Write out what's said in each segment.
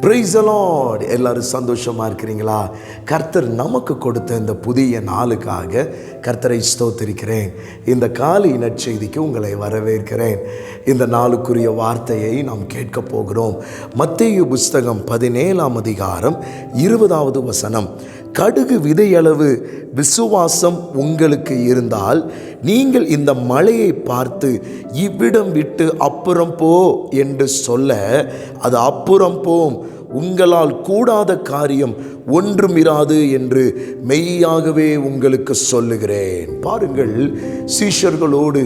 Price எல்லாரும் சந்தோஷமா இருக்கிறீங்களா? கர்த்தர் நமக்கு கொடுத்த இந்த புதிய நாளுக்காக கர்த்தரை ஸ்தோத்திரிக்கிறேன். இந்த காலை நற்செய்திக்கு உங்களை வரவேற்கிறேன். இந்த நாளுக்குரிய வார்த்தையை நாம் கேட்க போகிறோம். மத்திய புஸ்தகம் பதினேழாம் அதிகாரம் இருபதாவது வசனம். கடுகு விதையளவு விசுவாசம் உங்களுக்கு இருந்தால் நீங்கள் இந்த மலையை பார்த்து இவ்விடம் விட்டு அப்புறம் போ என்று சொல்ல அது அப்புறம் போம். உங்களால் கூடாத காரியம் ஒன்றுமிராது என்று மெய்யாகவே உங்களுக்கு சொல்லுகிறேன். பாருங்கள் சீஷர்களோடு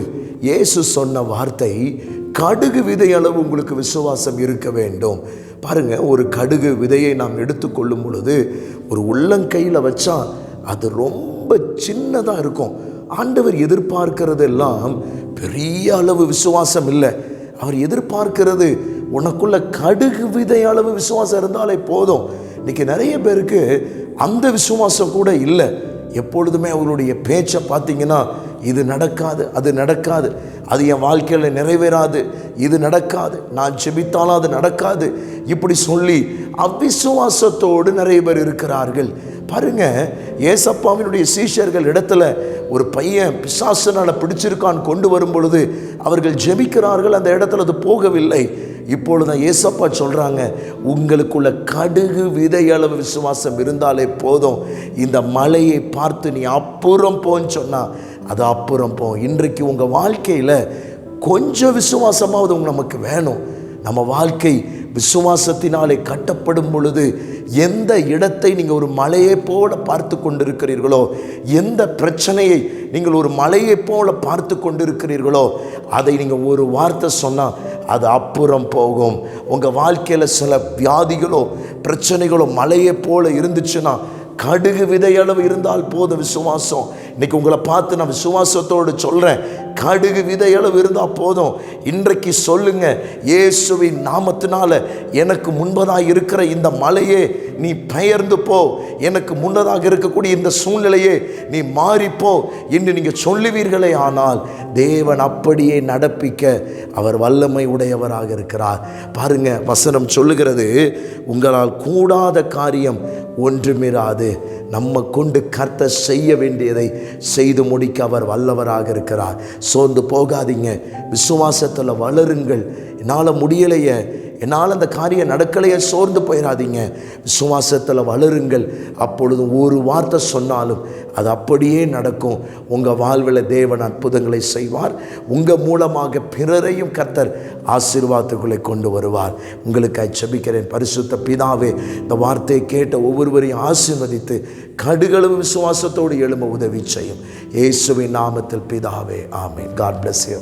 இயேசு சொன்ன வார்த்தை கடுகு விதை அளவு உங்களுக்கு விசுவாசம் இருக்க வேண்டும். பாருங்க ஒரு கடுகு விதையை நாம் எடுத்துக்கொள்ளும் பொழுது ஒரு உள்ளங்கையில் வச்சா அது ரொம்ப சின்னதாக இருக்கும். ஆண்டவர் எதிர்பார்க்கிறதெல்லாம் பெரிய அளவு விசுவாசம் இல்லை அவர் எதிர்பார்க்கிறது உனக்குள்ள கடுகு விதை அளவு விசுவாசம் இருந்தாலே போதும். இன்னைக்கு நிறைய பேருக்கு அந்த விசுவாசம் கூட இல்லை. எப்பொழுதுமே அவருடைய பேச்சை பார்த்தீங்கன்னா இது நடக்காது அது நடக்காது. அது என் வாழ்க்கையில் நிறைவேறாது இது நடக்காது. நான் செபித்தாலும் அது நடக்காது. இப்படி சொல்லி அவ்விசுவாசத்தோடு நிறைய பேர் இருக்கிறார்கள். பாருங்க ஏசப்பாவினுடைய சீஷர்கள் இடத்துல ஒரு பையன் பிசாசனால் பிடிச்சிருக்கான் கொண்டு வரும் பொழுது அவர்கள் ஜெபிக்கிறார்கள் அந்த இடத்துல அது போகவில்லை. இப்பொழுது ஏசப்பா சொல்கிறாங்க உங்களுக்குள்ள கடுகு விதை அளவு விசுவாசம் இருந்தாலே போதும். இந்த மலையை பார்த்து நீ அப்புறம் போன்னு சொன்னால் அது அப்புறம் போ. இன்றைக்கு உங்கள் வாழ்க்கையில் கொஞ்சம் விசுவாசமாவது நமக்கு வேணும். நம்ம வாழ்க்கை விசுவாசத்தினாலே கட்டப்படும் பொழுது எந்த இடத்தை நீங்கள் ஒரு மலையை போல பார்த்து கொண்டிருக்கிறீர்களோ எந்த பிரச்சனையை நீங்கள் ஒரு மலையை போல பார்த்து கொண்டிருக்கிறீர்களோ அதை நீங்கள் ஒரு வார்த்தை சொன்னால் அது அப்புறம் போகும். உங்கள் வாழ்க்கையில் சில வியாதிகளோ பிரச்சனைகளோ மலையை போல இருந்துச்சுன்னா கடுகு விதையளவு இருந்தால் போதும் விசுவாசம். இன்னைக்கு உங்களை பார்த்து நான் விசுவாசத்தோடு சொல்கிறேன் கடுகு விதையளவு இருந்தால் போதும். இன்றைக்கு சொல்லுங்க இயேசுவின் நாமத்தினால எனக்கு முன்பதாக இருக்கிற இந்த மலையே நீ பெயர்ந்து போ. எனக்கு முன்னதாக இருக்கக்கூடிய இந்த சூழ்நிலையே நீ மாறிப்போ என்று நீங்கள் சொல்லுவீர்களே ஆனால் தேவன் அப்படியே நடப்பிக்க அவர் வல்லமை உடையவராக இருக்கிறார். பாருங்க வசனம் சொல்லுகிறது உங்களால் கூடாத காரியம் ஒன்றுமிராது. நம்ம கொண்டு கர்த்த செய்ய வேண்டியதை செய்து முடிக்க அவர் வல்லவராக இருக்கிறார். சோர்ந்து போகாதீங்க. விசுவாசத்தில் வளருங்கள். என்னால் முடியலையே. என்னால் அந்த காரியம் நடக்கலையே சோர்ந்து போயிடாதீங்க விசுவாசத்தில் வளருங்கள். அப்பொழுது ஒரு வார்த்தை சொன்னாலும் அது அப்படியே நடக்கும். உங்கள் வாழ்வில் தேவன் அற்புதங்களை செய்வார். உங்கள் மூலமாக பிறரையும் கத்தர் ஆசீர்வாதத்துக்குள்ளே கொண்டு வருவார். உங்களுக்கு செபிக்கிறேன் பரிசுத்த பிதாவே இந்த வார்த்தையை கேட்ட ஒவ்வொருவரையும் ஆசீர்வதித்து கடுகளும் விசுவாசத்தோடு எழும்ப உதவி செய்யும். இயேசுவின் நாமத்தில் பிதாவே ஆமேன். God bless you